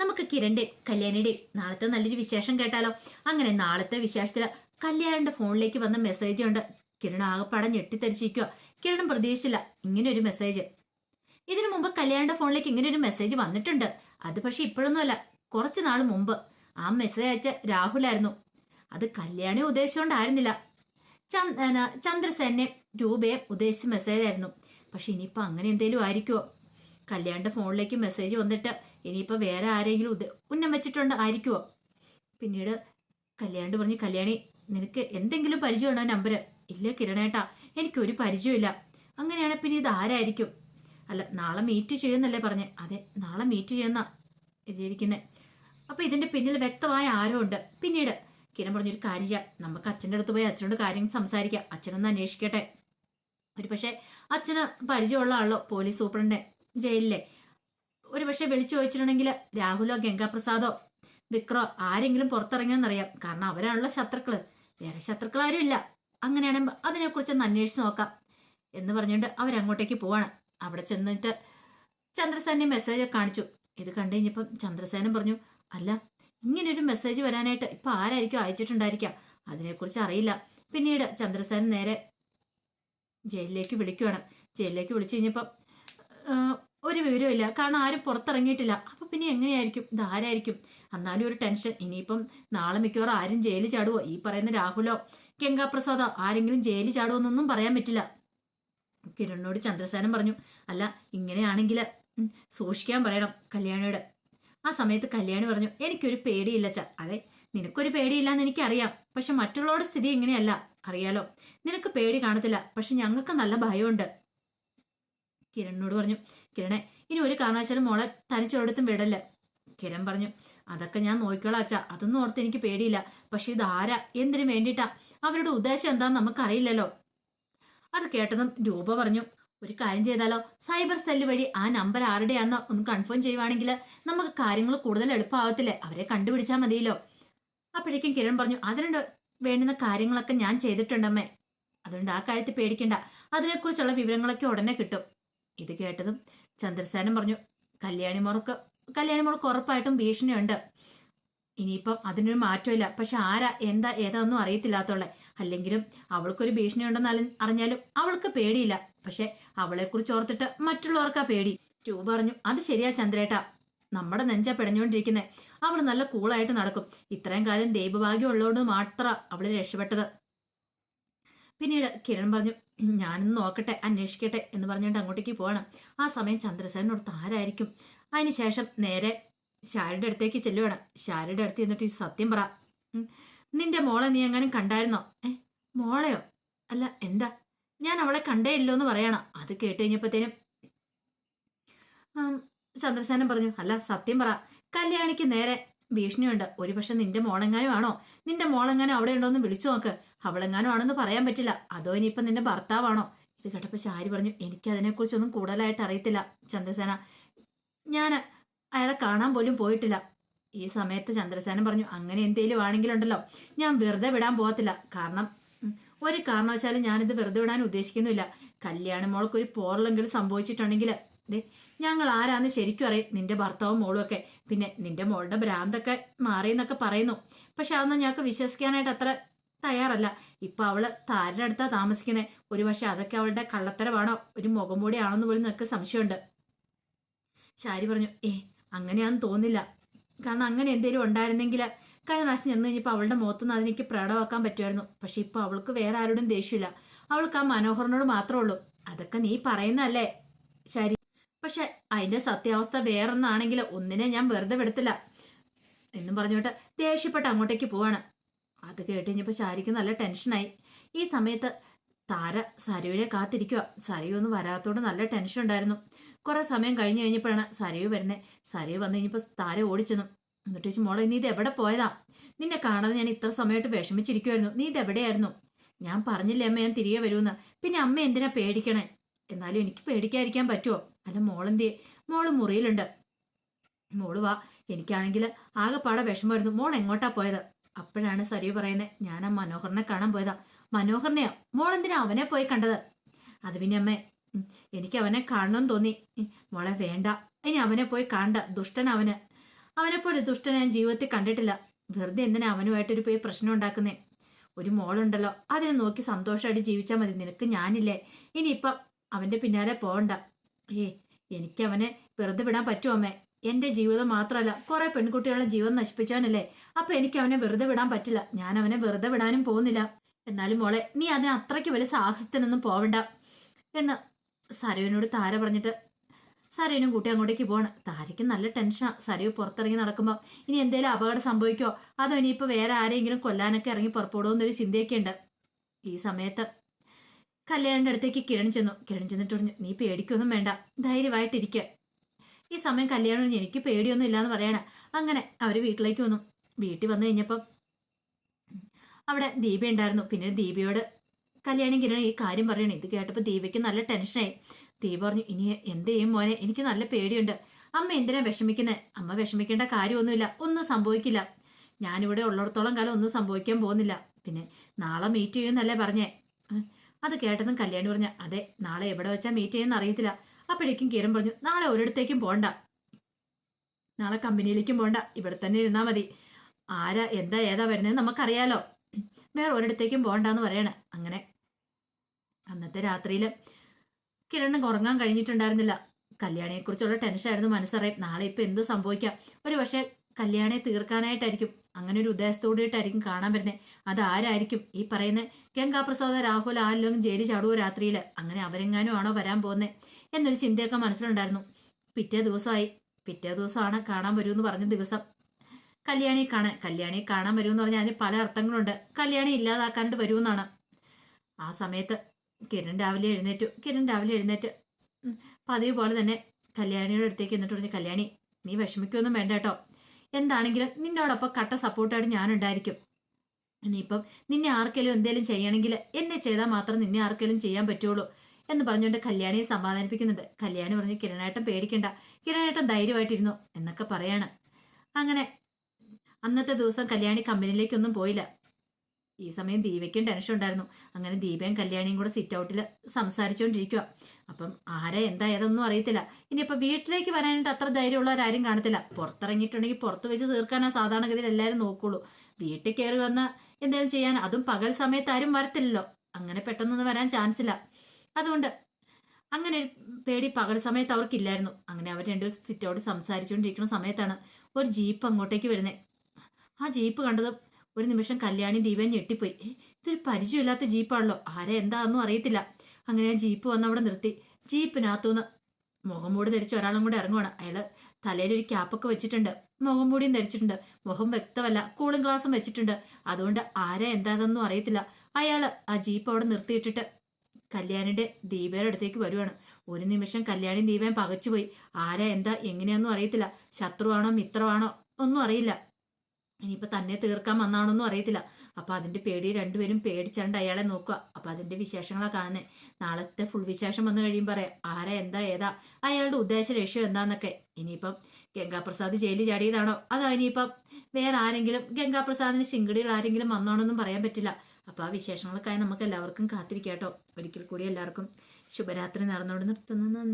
നമുക്ക് കിരണിന്റെ കല്യാണിയുടെ നാളത്തെ നല്ലൊരു വിശേഷം കേട്ടാലോ? അങ്ങനെ നാളത്തെ വിശേഷത്തിൽ കല്യാണിന്റെ ഫോണിലേക്ക് വന്ന മെസ്സേജ് ഉണ്ട് കിരൺ ആകെപ്പാടെ ഞെട്ടിത്തരിച്ചിരിക്കുക കിരണം പ്രതീക്ഷിച്ചില്ല ഇങ്ങനെ ഒരു മെസ്സേജ് ഇതിനു മുമ്പ് കല്യാണിന്റെ ഫോണിലേക്ക് ഇങ്ങനെ ഒരു മെസ്സേജ് വന്നിട്ടുണ്ട്. അത് പക്ഷെ ഇപ്പോഴൊന്നുമല്ല കുറച്ച് നാൾ മുമ്പ്. ആ മെസ്സേജ് അയച്ച രാഹുലായിരുന്നു. അത് കല്യാണി ഉദ്ദേശിച്ചുകൊണ്ടായിരുന്നില്ല ചന്ദ്രസേനെ രൂപയെ ഉദ്ദേശിച്ച മെസ്സേജ് ആയിരുന്നു. പക്ഷെ ഇനിയിപ്പോൾ അങ്ങനെ എന്തേലും ആയിരിക്കുമോ കല്യാണിന്റെ ഫോണിലേക്ക് മെസ്സേജ് വന്നിട്ട് ഇനിയിപ്പോൾ വേറെ ആരെങ്കിലും ഉദ്ദ- ഉന്നം വെച്ചിട്ടുണ്ട് ആയിരിക്കുമോ പിന്നീട് കല്യാണി പറഞ്ഞു കല്യാണി നിനക്ക് എന്തെങ്കിലും പരിചയമുണ്ടോ നമ്പർ ഇല്ല കിരണേട്ടാ എനിക്കൊരു പരിചയമില്ല അങ്ങനെയാണ് പിന്നെ ഇത് ആരായിരിക്കും? അല്ല നാളെ മീറ്റ് ചെയ്യുന്നല്ലേ പറഞ്ഞ്. അതെ നാളെ മീറ്റ് ചെയ്യുന്ന എഴുതിയിരിക്കുന്നത് അപ്പൊ ഇതിന്റെ പിന്നിൽ വ്യക്തമായ ആരോ ഉണ്ട്. പിന്നീട് കിരൺ പറഞ്ഞൊരു കാര്യം ചെയ്യാം. നമുക്ക് അച്ഛന്റെ അടുത്ത് പോയി അച്ഛനോട് കാര്യം സംസാരിക്കാം. അച്ഛനൊന്ന് അന്വേഷിക്കട്ടെ. ഒരു പക്ഷേ അച്ഛന് പരിചയമുള്ള ആളോ പോലീസ് സൂപ്രണ്ട് ജയിലിലെ. ഒരു പക്ഷെ വിളിച്ചു ചോദിച്ചിട്ടുണ്ടെങ്കിൽ രാഹുലോ ഗംഗാപ്രസാദോ വിക്രോ ആരെങ്കിലും പുറത്തിറങ്ങിയെന്നറിയാം. കാരണം അവരാണല്ലോ ശത്രുക്കൾ. വേറെ ശത്രുക്കളാരും ഇല്ല. അങ്ങനെയാണെങ്കിൽ അതിനെക്കുറിച്ച് ഒന്ന് അന്വേഷിച്ച് നോക്കാം എന്ന് പറഞ്ഞുകൊണ്ട് അവരങ്ങോട്ടേക്ക് പോവാണ്. അവിടെ ചെന്നിട്ട് ചന്ദ്രസേനെ മെസ്സേജ് കാണിച്ചു. ഇത് കണ്ടു കഴിഞ്ഞപ്പം ചന്ദ്രസേനൻ പറഞ്ഞു അല്ല ഇങ്ങനെ ഒരു മെസ്സേജ് വരാനായിട്ട് ഇപ്പം ആരായിരിക്കും അയച്ചിട്ടുണ്ടായിരിക്കാം? അതിനെക്കുറിച്ച് അറിയില്ല. പിന്നീട് ചന്ദ്രസേനൻ നേരെ ജയിലിലേക്ക് വിളിക്കുവാണ്. ജയിലിലേക്ക് വിളിച്ചു കഴിഞ്ഞപ്പം ഒരു വിവരമില്ല കാരണം ആരും പുറത്തിറങ്ങിയിട്ടില്ല. അപ്പൊ പിന്നെ എങ്ങനെയായിരിക്കും? ഇതാരായിരിക്കും എന്നാലും ഒരു ടെൻഷൻ. ഇനിയിപ്പം നാളെ മിക്കവാറും ആരും ജയിലിൽ ചാടുവോ? ഈ പറയുന്ന രാഹുലോ ഗംഗാപ്രസാദോ ആരെങ്കിലും ജയിലിൽ ചാടുവോ എന്നൊന്നും പറയാൻ പറ്റില്ല. കിരണിനോട് ചന്ദ്രസേനൻ പറഞ്ഞു അല്ല ഇങ്ങനെയാണെങ്കിൽ സൂക്ഷിക്കാൻ പറയണം കല്യാണിയോട്. ആ സമയത്ത് കല്യാണി പറഞ്ഞു എനിക്കൊരു പേടിയില്ല ച അതെ നിനക്കൊരു പേടിയില്ലാന്ന് എനിക്കറിയാം. പക്ഷെ മറ്റുള്ളവരുടെ സ്ഥിതി ഇങ്ങനെയല്ല. അറിയാലോ നിനക്ക് പേടി കാണത്തില്ല. പക്ഷെ ഞങ്ങൾക്ക് നല്ല ഭയമുണ്ട്. കിരണിനോട് പറഞ്ഞു കിരണെ ഇനി ഒരു കാരണവശാലും മോളെ തനിച്ചൊരിടത്തും വിടല്ല. കിരൺ പറഞ്ഞു അതൊക്കെ ഞാൻ നോക്കിക്കോളാം അച്ഛാ അതൊന്നും ഓർത്ത് എനിക്ക് പേടിയില്ല. പക്ഷെ ഇതാരാ? എന്തിനു വേണ്ടിയിട്ടാ? അവരുടെ ഉദ്ദേശം എന്താന്ന് നമുക്കറിയില്ലല്ലോ. അത് കേട്ടതും രൂപ പറഞ്ഞു ഒരു കാര്യം ചെയ്താലോ? സൈബർ സെല്ല് വഴി ആ നമ്പർ ആരുടെയാന്ന് ഒന്ന് കൺഫേം ചെയ്യുവാണെങ്കിൽ നമുക്ക് കാര്യങ്ങൾ കൂടുതൽ എളുപ്പമാവത്തില്ലേ? അവരെ കണ്ടുപിടിച്ചാൽ മതിയല്ലോ. അപ്പോഴേക്കും കിരൺ പറഞ്ഞു അതിനുണ്ട് വേണ്ടുന്ന കാര്യങ്ങളൊക്കെ ഞാൻ ചെയ്തിട്ടുണ്ടമ്മേ. അതുകൊണ്ട് ആ കാര്യത്തിൽ പേടിക്കണ്ട. അതിനെക്കുറിച്ചുള്ള വിവരങ്ങളൊക്കെ ഉടനെ കിട്ടും. ഇത് കേട്ടതും ചന്ദ്രസേനൻ പറഞ്ഞു കല്യാണി കല്യാണിമാർക്ക് കല്യാണി മോൾക്ക് ഉറപ്പായിട്ടും ഭീഷണിയുണ്ട്. ഇനിയിപ്പം അതിനൊരു മാറ്റമില്ല. പക്ഷെ ആരാ എന്താ ഏതാന്നും അറിയത്തില്ലാത്തോളെ. അല്ലെങ്കിലും അവൾക്കൊരു ഭീഷണി ഉണ്ടെന്ന് അറിഞ്ഞാലും അവൾക്ക് പേടിയില്ല. പക്ഷെ അവളെക്കുറിച്ച് ഓർത്തിട്ട് മറ്റുള്ളവർക്കാ പേടി. രൂപ പറഞ്ഞു അത് ശരിയാ ചന്ദ്രേട്ടാ. നമ്മുടെ നെഞ്ചാ പിടഞ്ഞുകൊണ്ടിരിക്കുന്നേ. അവൾ നല്ല കൂളായിട്ട് നടക്കും. ഇത്രയും കാലം ദൈവഭാഗ്യം ഉള്ളതുകൊണ്ട് മാത്രം അവൾ രക്ഷപ്പെട്ടത്. പിന്നീട് കിരൺ പറഞ്ഞു ഞാനൊന്ന് നോക്കട്ടെ അന്വേഷിക്കട്ടെ എന്ന് പറഞ്ഞുകൊണ്ട് അങ്ങോട്ടേക്ക് പോകണം. ആ സമയം ചന്ദ്രസേനോട് ആരായിരിക്കും? അതിനുശേഷം നേരെ ഷാരുടെ അടുത്തേക്ക് ചെല്ലുവാണ്. ഷാരുടെ അടുത്ത് എന്നിട്ട് ഈ സത്യം പറ. നിന്റെ മോളെ നീ എങ്ങനെ കണ്ടായിരുന്നോ? ഏ മോളെയോ? അല്ല എന്താ? ഞാൻ അവളെ കണ്ടേ ഇല്ലോ എന്ന് പറയണം. അത് കേട്ട് കഴിഞ്ഞപ്പോഴത്തേനും ചന്ദ്രസേനൻ പറഞ്ഞു അല്ല സത്യം പറ. കല്യാണിക്ക് നേരെ ഭീഷണിയുണ്ട്. ഒരുപക്ഷെ നിന്റെ മോളെങ്ങാനും ആണോ നിന്റെ മോളെങ്ങാനും അവിടെ ഉണ്ടോ എന്ന് വിളിച്ചു നോക്ക്. അവളെങ്ങാനും ആണെന്ന് പറയാൻ പറ്റില്ല. അതോ ഇനിയിപ്പം നിന്റെ ഭർത്താവാണോ? ഇത് കേട്ടപ്പോൾ ശാരി പറഞ്ഞു എനിക്ക് അതിനെക്കുറിച്ചൊന്നും കൂടുതലായിട്ട് അറിയത്തില്ല ചന്ദ്രസേന. ഞാൻ അയാളെ കാണാൻ പോലും പോയിട്ടില്ല. ഈ സമയത്ത് ചന്ദ്രസേനൻ പറഞ്ഞു അങ്ങനെ എന്തേലും ആണെങ്കിലുണ്ടല്ലോ. ഞാൻ വെറുതെ വിടാൻ പോകത്തില്ല. കാരണം ഒരു കാരണവശാലും ഞാനിത് വെറുതെ വിടാൻ ഉദ്ദേശിക്കുന്നില്ല കല്യാണ മോൾക്കൊരു പോറലെങ്കിലും സംഭവിച്ചിട്ടുണ്ടെങ്കിൽ ദേ ഞങ്ങൾ ആരാന്ന് ശരിക്കും അറിയും. നിന്റെ ഭർത്താവും മോളും ഒക്കെ. പിന്നെ നിന്റെ മോളുടെ ഭ്രാന്തൊക്കെ മാറിയെന്നൊക്കെ പറയുന്നു. പക്ഷെ അതൊന്നും ഞങ്ങൾക്ക് വിശ്വസിക്കാനായിട്ട് അത്ര തയ്യാറല്ല. ഇപ്പൊ അവൾ താരുടെ അടുത്താ താമസിക്കുന്നത് ഒരു പക്ഷെ അതൊക്കെ അവളുടെ കള്ളത്തരമാണോ? ഒരു മുഖം മൂടിയാണോന്ന് പോലും നിനക്ക് സംശയമുണ്ട്. ശാരി പറഞ്ഞു ഏ അങ്ങനെയാന്ന് തോന്നില്ല കാരണം അങ്ങനെ എന്തെങ്കിലും ഉണ്ടായിരുന്നെങ്കിൽ കഴിഞ്ഞ പ്രാവശ്യം ചെന്ന് കഴിഞ്ഞപ്പോൾ അവളുടെ മുഖത്തുനിന്ന് അതെനിക്ക് പ്രകടമാക്കാൻ പറ്റുമായിരുന്നു. പക്ഷെ ഇപ്പൊ അവൾക്ക് വേറെ ആരോടും ദേഷ്യമില്ല. അവൾക്ക് ആ മനോഹരനോട് മാത്രമേ ഉള്ളൂ. അതൊക്കെ നീ പറയുന്നതല്ലേ? ശരി പക്ഷെ അതിന്റെ സത്യാവസ്ഥ വേറൊന്നാണെങ്കിൽ ഒന്നിനെ ഞാൻ വെറുതെ വിടത്തില്ല. എന്നും പറഞ്ഞോട്ട് ദേഷ്യപ്പെട്ട് അങ്ങോട്ടേക്ക് പോവാണ്. അത് കേട്ട് കഴിഞ്ഞപ്പോൾ ശാരിക്ക് നല്ല ടെൻഷനായി. ഈ സമയത്ത് താര സരയുവിനെ കാത്തിരിക്കുക സരയു ഒന്നും വരാത്തോണ്ട് നല്ല ടെൻഷൻ ഉണ്ടായിരുന്നു. കുറേ സമയം കഴിഞ്ഞു കഴിഞ്ഞപ്പോഴാണ് സരയു വരുന്നത് സരയു വന്നു കഴിഞ്ഞപ്പോൾ താര ഓടിച്ചെന്നു. എന്നിട്ട് ചോദിച്ചു മോളെ നീ ഇത് എവിടെ പോയതാ? നിന്നെ കാണാതെ ഞാൻ ഇത്ര സമയമായിട്ട് വിഷമിച്ചിരിക്കുമായിരുന്നു നീ ഇത് എവിടെയായിരുന്നു? ഞാൻ പറഞ്ഞില്ലേ അമ്മ ഞാൻ തിരികെ വരുമെന്ന്. പിന്നെ അമ്മ എന്തിനാ പേടിക്കണേ? എന്നാലും എനിക്ക് പേടിക്കാതിരിക്കാൻ പറ്റുമോ അല്ല മോളെന്തിയെ മോൾ മുറിയിലുണ്ട്. മോൾ വാ. എനിക്കാണെങ്കിൽ ആകെപ്പാടെ വിഷമമായിരുന്നു. മോൾ എങ്ങോട്ടാ പോയത്? അപ്പോഴാണ് സരിയു പറയുന്നത് ഞാൻ ആ മനോഹറിനെ കാണാൻ പോയതാ. മനോഹറിനെയോ മോളെന്തിനാ അവനെ പോയി കണ്ടത്? അത് പിന്നെ അമ്മേ എനിക്ക് അവനെ കാണണമെന്ന് തോന്നി. മോളെ വേണ്ട. ഇനി അവനെ പോയി കാണണ്ട ദുഷ്ടൻ അവന്. അവനെപ്പോലെ ദുഷ്ടൻ ഞാൻ ജീവിതത്തിൽ കണ്ടിട്ടില്ല. വെറുതെ എന്തിനാ അവനുമായിട്ടൊരു പോയി പ്രശ്നം ഉണ്ടാക്കുന്നേ? ഒരു മോളുണ്ടല്ലോ. അതിനെ നോക്കി സന്തോഷമായിട്ട് ജീവിച്ചാൽ മതി. നിനക്ക് ഞാനില്ലേ. ഇനിയിപ്പം അവന്റെ പിന്നാലെ പോകണ്ട ഏ എനിക്കവനെ വെറുതെ വിടാൻ പറ്റുമോ അമ്മേ? എന്റെ ജീവിതം മാത്രമല്ല കുറെ പെൺകുട്ടികളുടെ ജീവൻ നശിപ്പിച്ചവനല്ലേ? അപ്പൊ എനിക്ക് അവനെ വെറുതെ വിടാൻ പറ്റില്ല. ഞാൻ അവനെ വെറുതെ വിടാനും പോകുന്നില്ല. എന്നാലും മോളെ നീ അതിന് അത്രയ്ക്ക് വലിയ സാഹസത്തിനൊന്നും പോവണ്ട എന്ന് സരയുവിനോട് താര പറഞ്ഞിട്ട് സരയുനും കൂട്ടി അങ്ങോട്ടേക്ക് പോവാണ്. താരയ്ക്ക് നല്ല ടെൻഷനാ. സരയു പുറത്തിറങ്ങി നടക്കുമ്പോൾ ഇനി എന്തെങ്കിലും അപകടം സംഭവിക്കോ? അതോ ഇനിയിപ്പോൾ വേറെ ആരെങ്കിലും കൊല്ലാനൊക്കെ ഇറങ്ങി പുറപ്പെടുമോ എന്നൊരു ചിന്തയൊക്കെ ഉണ്ട് ഈ സമയത്ത് കല്യാണിന്റെ അടുത്തേക്ക് കിരൺ ചെന്നു. കിരൺ ചെന്നിട്ട് പറഞ്ഞു നീ പേടിക്കൊന്നും വേണ്ട. ധൈര്യമായിട്ടിരിക്കുക ഈ സമയം കല്യാണം എനിക്ക് പേടിയൊന്നും ഇല്ലാന്ന് പറയണ. അങ്ങനെ അവർ വീട്ടിലേക്ക് വന്നു. വീട്ടിൽ വന്നു കഴിഞ്ഞപ്പം അവിടെ ദീപ ഉണ്ടായിരുന്നു. പിന്നെ ദീപയോട് കല്യാണി കിരൺ ഈ കാര്യം പറയണേ. ഇത് കേട്ടപ്പോൾ ദീപയ്ക്ക് നല്ല ടെൻഷനായി. ദീപ പറഞ്ഞു ഇനി എന്ത് ചെയ്യും മോനെ? എനിക്ക് നല്ല പേടിയുണ്ട്. അമ്മ എന്തിനാ വിഷമിക്കുന്നത് അമ്മ വിഷമിക്കേണ്ട കാര്യമൊന്നുമില്ല. ഒന്നും സംഭവിക്കില്ല. ഞാനിവിടെ ഉള്ളിടത്തോളം കാലം ഒന്നും സംഭവിക്കാൻ പോകുന്നില്ല. പിന്നെ നാളെ മീറ്റ് ചെയ്യുമെന്നല്ലേ പറഞ്ഞേ. അത് കേട്ടതും കല്യാണി പറഞ്ഞ അതെ നാളെ എവിടെ വെച്ചാ മീറ്റ് ചെയ്യുന്ന അറിയത്തില്ല. അപ്പോഴേക്കും കിരൺ പറഞ്ഞു നാളെ ഒരിടത്തേക്കും പോണ്ട. നാളെ കമ്പനിയിലേക്കും പോണ്ട. ഇവിടെ തന്നെ ഇരുന്നാ മതി. ആരാ എന്താ ഏതാ വരുന്നത് നമുക്കറിയാലോ. വേറെ ഒരിടത്തേക്കും പോണ്ടെന്ന് പറയണ. അങ്ങനെ അന്നത്തെ രാത്രിയിൽ കിരണ് ഉറങ്ങാൻ കഴിഞ്ഞിട്ടുണ്ടായിരുന്നില്ല. കല്യാണിയെക്കുറിച്ചുള്ള ടെൻഷനായിരുന്നു മനസ്സറിയാം നാളെ ഇപ്പൊ എന്ത് സംഭവിക്കാം? ഒരു പക്ഷേ കല്യാണിയെ തീർക്കാനായിട്ടായിരിക്കും. അങ്ങനെ ഒരു ഉദ്ദേശത്തോടെയായിട്ടായിരിക്കും കാണാൻ വരുന്നത് അതാരായിരിക്കും ഈ പറയുന്ന ഗംഗാപ്രസാദ രാഹുൽ ആരിലും ജയിലിൽ ചാടുവോ രാത്രിയിൽ അങ്ങനെ അവരെങ്ങാനും ആണോ വരാൻ പോകുന്നത് എന്നൊരു ചിന്തയൊക്കെ മനസ്സിലുണ്ടായിരുന്നു. പിറ്റേ ദിവസമായി. പിറ്റേ ദിവസമാണ് കാണാൻ വരുമെന്ന് പറഞ്ഞ ദിവസം. കല്യാണി കാണാൻ കല്യാണി കാണാൻ വരുമെന്ന് പറഞ്ഞാൽ അതിന് പല അർത്ഥങ്ങളുണ്ട്. കല്യാണി ഇല്ലാതാക്കാണ്ട് വരുമെന്നാണ്. ആ സമയത്ത് കിരൺ രാവിലെ എഴുന്നേറ്റു. കിരൺ രാവിലെ എഴുന്നേറ്റ്. പതിവ് പോലെ തന്നെ കല്യാണിയുടെ അടുത്തേക്ക് എന്നിട്ട് പറഞ്ഞു കല്യാണി നീ വിഷമിക്കൊന്നും വേണ്ട കേട്ടോ. എന്താണെങ്കിലും നിന്നോടൊപ്പം കട്ട സപ്പോർട്ടായിട്ട് ഞാനുണ്ടായിരിക്കും. ഇനിയിപ്പം നിന്നെ ആർക്കെങ്കിലും എന്തെങ്കിലും ചെയ്യണമെങ്കിൽ എന്നെ ചെയ്താൽ മാത്രം നിന്നെ ആർക്കെങ്കിലും ചെയ്യാൻ പറ്റുള്ളൂ എന്ന് പറഞ്ഞുകൊണ്ട് കല്യാണിയെ സമാധാനിപ്പിക്കുന്നുണ്ട്. കല്യാണി പറഞ്ഞു കിരണേട്ടൻ പേടിക്കണ്ട. കിരണേട്ടൻ ധൈര്യമായിട്ടിരുന്നു എന്നൊക്കെ പറയാണ്. അങ്ങനെ അന്നത്തെ ദിവസം കല്യാണി കമ്പനിയിലേക്കൊന്നും പോയില്ല. ഈ സമയം ദീപയ്ക്കും ടെൻഷൻ ഉണ്ടായിരുന്നു. അങ്ങനെ ദീപയും കല്യാണിയും കൂടെ സിറ്റ് ഔട്ടിൽ സംസാരിച്ചുകൊണ്ടിരിക്കുക അപ്പം ആരെ എന്താ ഏതൊന്നും അറിയത്തില്ല. ഇനിയിപ്പോൾ വീട്ടിലേക്ക് വരാനായിട്ട് അത്ര ധൈര്യമുള്ളവരാരും കാണത്തില്ല. പുറത്തിറങ്ങിയിട്ടുണ്ടെങ്കിൽ പുറത്ത് വെച്ച് തീർക്കാനാ സാധാരണഗതിയിൽ എല്ലാവരും നോക്കുള്ളൂ. വീട്ടിൽ കയറി വന്ന എന്തെങ്കിലും ചെയ്യാൻ അതും പകൽ സമയത്ത് ആരും വരത്തില്ലല്ലോ. അങ്ങനെ പെട്ടെന്നൊന്നും വരാൻ ചാൻസ് ഇല്ല. അതുകൊണ്ട് അങ്ങനെ പേടി പകൽ സമയത്ത് അവർക്കില്ലായിരുന്നു. അങ്ങനെ അവർ രണ്ടുപേരും സിറ്റോട് സംസാരിച്ചുകൊണ്ടിരിക്കുന്ന സമയത്താണ് ഒരു ജീപ്പ് അങ്ങോട്ടേക്ക് വരുന്നത് ആ ജീപ്പ് കണ്ടത് ഒരു നിമിഷം കല്യാണി ദീപൻ ഞെട്ടിപ്പോയി. "ഏ, ഇതൊരു പരിചയമില്ലാത്ത ജീപ്പാണല്ലോ. ആരെ എന്താണെന്നും അറിയത്തില്ല. അങ്ങനെ ജീപ്പ് വന്ന് അവിടെ നിർത്തി. ജീപ്പിനകത്തുനിന്ന് മുഖം മൂടി ധരിച്ച ഒരാളും കൂടെ ഇറങ്ങുവാണ്. അയാൾ തലയിൽ ഒരു ക്യാപ്പൊക്കെ വെച്ചിട്ടുണ്ട്. മുഖം മൂടിയും ധരിച്ചിട്ടുണ്ട്. മുഖം വ്യക്തമല്ല കൂളിംഗ് ഗ്ലാസും വെച്ചിട്ടുണ്ട്. അതുകൊണ്ട് ആരെ എന്താണെന്നും അറിയത്തില്ല. അയാൾ ആ ജീപ്പ് അവിടെ നിർത്തിയിട്ടിട്ട് കല്യാണിന്റെ ദീപയുടെ അടുത്തേക്ക് വരുവാണ്. ഒരു നിമിഷം കല്യാണി ദീപയും പകച്ചുപോയി. ആരാ എന്താ? എങ്ങനെയാന്നും അറിയത്തില്ല. ശത്രുവാണോ മിത്രമാണോ? ഒന്നും അറിയില്ല. ഇനിയിപ്പോ തന്നെ തീർക്കാൻ വന്നാണോന്നും അറിയത്തില്ല. അപ്പൊ അതിന്റെ പേടി രണ്ടുപേരും പേടിച്ചാണ്ട് അയാളെ നോക്കുക. അപ്പൊ അതിന്റെ വിശേഷങ്ങളാ കാണുന്നത് നാളത്തെ ഫുൾ വിശേഷം വന്നു കഴിയുമ്പോൾ പറയാം. ആരാ എന്താ ഏതാ അയാളുടെ ഉദ്ദേശ ലക്ഷ്യം എന്താന്നൊക്കെ. ഇനിയിപ്പം ഗംഗാപ്രസാദ് ജയിലിൽ ചാടിയതാണോ? അതോ ഇനിയിപ്പം വേറെ ആരെങ്കിലും ഗംഗാപ്രസാദിന് ശിങ്കടിയിൽ ആരെങ്കിലും വന്നോണെന്നും പറയാൻ പറ്റില്ല. അപ്പൊ ആ വിശേഷങ്ങൾക്കായി നമുക്ക് എല്ലാവർക്കും കാത്തിരിക്കാട്ടോ. ഒരിക്കൽ കൂടി എല്ലാവർക്കും ശുഭരാത്രി നടന്നോട് നിർത്തുന്നു.